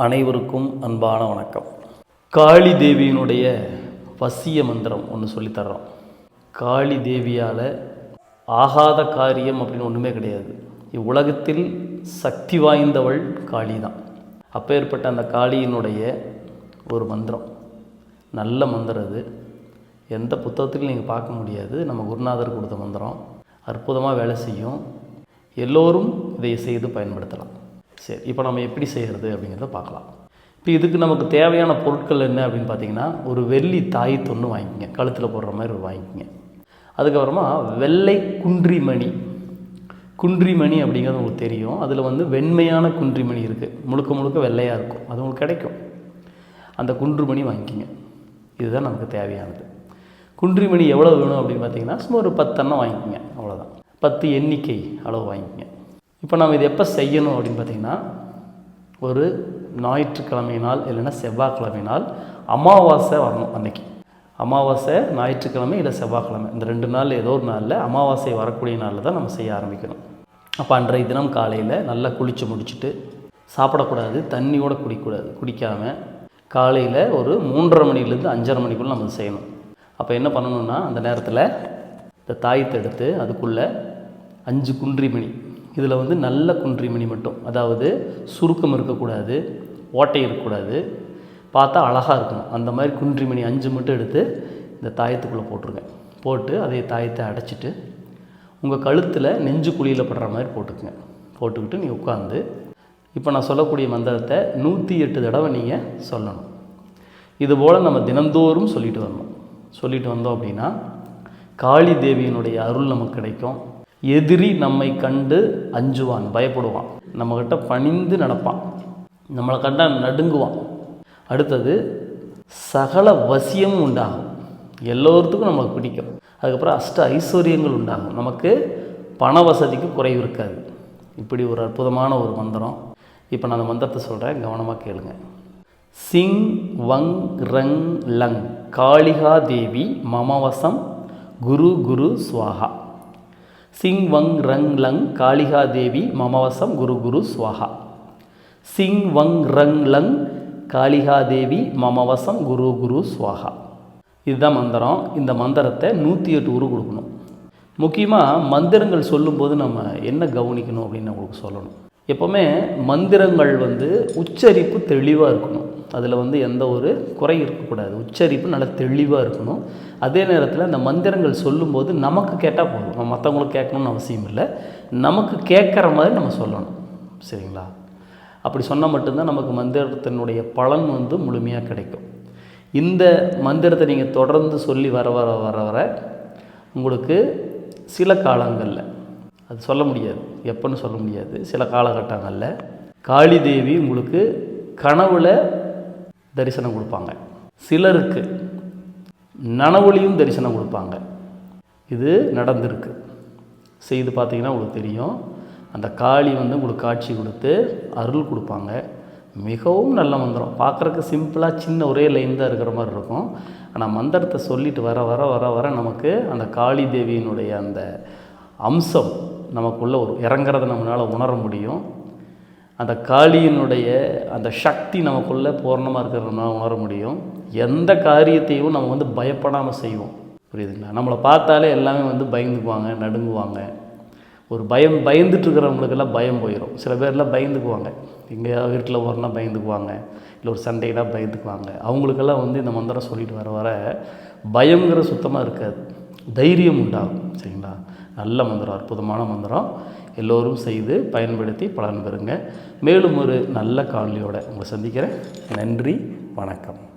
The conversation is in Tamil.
அனைவருக்கும் அன்பான வணக்கம். காளி தேவியினுடைய வசிய மந்திரம் ஒன்று சொல்லித்தர்றோம் காளி தேவியால் ஆகாத காரியம் அப்படின்னு ஒன்றுமே கிடையாது. இவ்வுலகத்தில் சக்தி வாய்ந்தவள் காளி தான் அப்பேற்பட்ட அந்த காளியினுடைய ஒரு மந்திரம். நல்ல மந்திரம் அது. எந்த புத்தகத்திலும் நீங்கள் பார்க்க முடியாது. நம்ம குருநாதர் கொடுத்த மந்திரம். அற்புதமாக வேலை செய்யும். எல்லோரும் இதை செய்து பயன்படுத்தலாம். சரி இப்போ நம்ம எப்படி செய்கிறது அப்படிங்கிறத பார்க்கலாம். இப்போ இதுக்கு நமக்கு தேவையான பொருட்கள் என்ன அப்படின்னு பார்த்தீங்கன்னா ஒரு வெள்ளி தாய் தொன்று வாங்கிக்கங்க. கழுத்தில் போடுற மாதிரி ஒரு வாங்கிக்கங்க. அதுக்கப்புறமா வெள்ளை குன்றிமணி. குன்றிமணி அப்படிங்கிறது உங்களுக்கு தெரியும். அதில் வந்து வெண்மையான குன்றிமணி இருக்குது முழுக்க முழுக்க வெள்ளையாக இருக்கும். அது உங்களுக்கு கிடைக்கும். அந்த குன்றுமணி வாங்கிக்கிங்க. இதுதான் நமக்கு தேவையானது. குன்றிமணி எவ்வளோ வேணும் அப்படின்னு பார்த்தீங்கன்னா சும்மா ஒரு பத்தெண்ணம் வாங்கிக்கோங்க. அவ்வளோதான் பத்து எண்ணிக்கை அளவு வாங்கிக்கோங்க. இப்போ நம்ம இது எப்போ செய்யணும் அப்படின்னு பார்த்தீங்கன்னா ஒரு ஞாயிற்றுக்கிழமை நாள் இல்லைன்னா செவ்வாய்க்கிழமை நாள் அமாவாசை வரணும் அன்னைக்கு. அமாவாசை ஞாயிற்றுக்கிழமை இல்லை செவ்வாய்க்கிழமை. இந்த ரெண்டு நாள் ஏதோ ஒரு நாளில் அமாவாசை வரக்கூடிய நாளில் தான் நம்ம செய்ய ஆரம்பிக்கணும். அப்போ அன்றைய தினம் காலையில் நல்லா குளித்து முடிச்சுட்டு சாப்பிடக்கூடாது தண்ணியோட குடிக்கக்கூடாது குடிக்காமல் காலையில் ஒரு மூன்றரை மணிலேருந்து அஞ்சரை மணிக்குள்ளே நம்ம செய்யணும். அப்போ என்ன பண்ணணும்னா அந்த நேரத்தில் இந்த தாயத்தை எடுத்து அதுக்குள்ளே அஞ்சு குன்றிமணி இதில் வந்து நல்ல குன்றிமணி மட்டும். அதாவது சுருக்கம் இருக்கக்கூடாது ஓட்டை இருக்கக்கூடாது. பார்த்தா அழகாக இருக்கணும். அந்த மாதிரி குன்றிமணி அஞ்சு மட்டும் எடுத்து இந்த தாயத்துக்குள்ளே போட்டுருங்க. போட்டு அதே தாயத்தை அடைச்சிட்டு உங்கள் கழுத்தில் நெஞ்சு குழியில் படுற மாதிரி போட்டுக்குங்க. போட்டுக்கிட்டு நீ உட்காந்து இப்போ நான் சொல்லக்கூடிய மந்திரத்தை நூற்றி எட்டு தடவை நீங்கள் சொல்லணும். இதுபோல் நம்ம தினந்தோறும் சொல்லிட்டு வரணும். சொல்லிட்டு வந்தோம் அப்படின்னா காளி தேவியினுடைய அருள் நமக்கு கிடைக்கும். எதிரி நம்மை கண்டு அஞ்சுவான் பயப்படுவான். நம்மக்கிட்ட பணிந்து நடப்பான். நம்மளை கண்டால் நடுங்குவான். அடுத்தது சகல வசியமும் உண்டாகும். எல்லோருத்துக்கும் நமக்கு பிடிக்கும். அதுக்கப்புறம் அஷ்ட ஐஸ்வர்யங்கள் உண்டாகும். நமக்கு பண வசதிக்கு குறைவு இருக்காது. இப்படி ஒரு அற்புதமான ஒரு மந்திரம். இப்போ நான் அந்த மந்திரத்தை சொல்கிறேன் கவனமாக கேளுங்க. சிங் வங் ரங் லங் காளிகா தேவி மமவசம் குரு குரு சுவாகா. சிங் வங் ரங் லங் காளிகா தேவி மமவசம் குரு குரு ஸ்வஹா சிங் வங் ரங் லங் காளிகா தேவி மமவசம் குரு குரு ஸ்வாஹா இதுதான் மந்திரம். இந்த மந்திரத்தை நூற்றி எட்டு உரு கொடுக்கணும். முக்கியமாக மந்திரங்கள் சொல்லும்போது நம்ம என்ன கவனிக்கணும் அப்படின்னு உங்களுக்கு சொல்லணும். எப்போவுமே மந்திரங்கள் வந்து உச்சரிப்பு தெளிவாக இருக்கணும். அதில் வந்து எந்த ஒரு குறை இருக்கக்கூடாது. உச்சரிப்பு நல்லா தெளிவாக இருக்கணும். அதே நேரத்தில் அந்த மந்திரங்கள் சொல்லும்போது நமக்கு கேட்டால் போதும். நம்ம மற்றவங்களுக்கு கேட்கணும்னு அவசியம் இல்லை. நமக்கு கேட்குற மாதிரி நம்ம சொல்லணும். சரிங்களா? அப்படி சொன்னால் மட்டும்தான் நமக்கு மந்திரத்தினுடைய பலன் வந்து முழுமையாக கிடைக்கும். இந்த மந்திரத்தை நீங்கள் தொடர்ந்து சொல்லி வர வர வர வர உங்களுக்கு சில காலங்களில் அது சொல்ல முடியாது. எப்போன்னு சொல்ல முடியாது. சில காலகட்டங்களில் காளி தேவி உங்களுக்கு கனவுல தரிசனம் கொடுப்பாங்க. சிலருக்கு நனவுலையும் தரிசனம் கொடுப்பாங்க. இது நடந்திருக்கு. செய்து பார்த்தீங்கன்னா உங்களுக்கு தெரியும். அந்த காளி வந்து உங்களுக்கு காட்சி கொடுத்து அருள் கொடுப்பாங்க. மிகவும் நல்ல மந்திரம். பார்க்குறக்கு சிம்பிளாக சின்ன ஒரே லைன் தான் இருக்கிற மாதிரி இருக்கும். ஆனால் மந்திரத்தை சொல்லிட்டு வர வர வர வர நமக்கு அந்த காளி தேவியினுடைய அந்த அம்சம் நமக்குள்ளே ஒரு இறங்குறத நம்மளால் உணர முடியும். அந்த காளியினுடைய அந்த சக்தி நமக்குள்ளே பூர்ணமாக இருக்கிறத உணர முடியும். எந்த காரியத்தையும் நம்ம வந்து பயப்படாமல் செய்வோம். புரியுதுங்களா? நம்மளை பார்த்தாலே எல்லாமே வந்து பயந்துக்குவாங்க நடுங்குவாங்க. ஒரு பயம் பயந்துட்டுருக்கிறவங்களுக்கெல்லாம் பயம் போயிடும் சில பேர்லாம் பயந்துக்குவாங்க. எங்கேயாவது வீட்டில் வரனா பயந்துக்குவாங்க. இல்லை ஒரு சண்டைனா பயந்துக்குவாங்க. அவங்களுக்கெல்லாம் வந்து இந்த மந்திரம் சொல்லிட்டு வர வர பயங்கிற சுத்தமாக இருக்காது. தைரியம் உண்டாகும். சரிங்களா? நல்ல மந்திரம் அற்புதமான மந்திரம். எல்லோரும் செய்து பயன்படுத்தி பலன் பெறுங்க. மேலும் ஒரு நல்ல காணொலியோடு உங்களை சந்திக்கிறேன். நன்றி வணக்கம்.